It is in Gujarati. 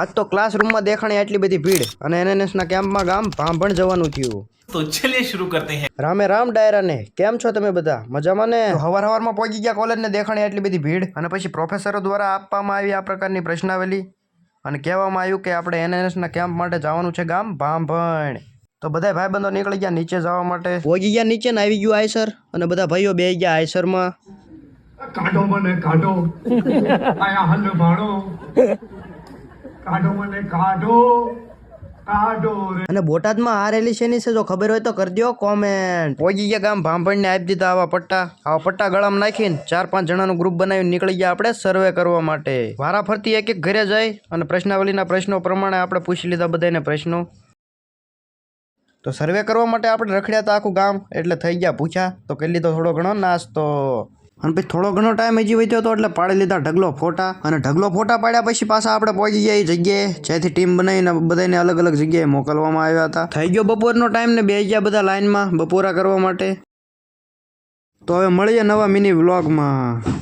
આજ તો ક્લાસરૂમમાં દેખાણી આટલી બધી ભીડ અને એનએનએસના કેમ્પમાં ગામ ભાંભણ જવાનું થયું. તો ચલીએ શરૂ કરતે હૈ. રામે રામ ડાયરાને કેમ છો તમે બધા? મજામાં ને? હવાર હવારમાં પહોંચી ગયા કોલેજને દેખાણી આટલી બધી ભીડ અને પછી પ્રોફેસરો દ્વારા આપવામાં આવી આ પ્રકારની પ્રશ્નાવલી અને કહેવામાં આવ્યું કે આપણે એનએનએસના કેમ્પ માટે જવાનું છે ગામ ભાંભણ. તો બધા ભાઈ બંધો નીકળી ગયા નીચે જવા માટે. પહોંચી ગયા નીચે ને આવી ગયું આયસર અને બધા ભાઈઓ બે ગયા આયસરમાં. કાઢો મને કાઢો. આયા હલ ભાડો. કાઢો મને કાઢો. કાઢો અને બોટાદમાં આ રેલી શેની છે? જો ખબર હોય તો કરી દો કોમેન્ટ પહોંચી ગયા ગામ ભાંભણને આપી દીધા આવા પટ્ટા. આવા પટ્ટા ગળામાં નાખીને ચાર પાંચ જણાનું ગ્રુપ બનાવીને નીકળી ગયા આપણે સર્વે કરવા માટે. વારા ફરતી એક એક ઘરે જઈ અને પ્રશ્નાવલીના પ્રશ્નો પ્રમાણે આપણે પૂછી લીધા બધાને પ્રશ્નો. તો સર્વે કરવા માટે આપણે રખડ્યા હતા આખું ગામ. એટલે થઈ ગયા પૂછ્યા તો કરી લીધો થોડો ઘણો નાસ્તો. અને પછી થોડો ઘણો ટાઈમ હજી વધ્યો હતો એટલે પાડી લીધા ઢગલો ફોટા. અને ઢગલો ફોટા પાડ્યા પછી પાછા આપણે પહોંચી ગયા જગ્યાએ જ્યાંથી ટીમ બનાવીને બધાને અલગ અલગ જગ્યાએ મોકલવામાં આવ્યા હતા. થઈ ગયો બપોરનો ટાઈમ ને બે ગયા બધા લાઈનમાં બપોરા કરવા માટે. તો હવે મળીએ નવા મિની વ્લોગમાં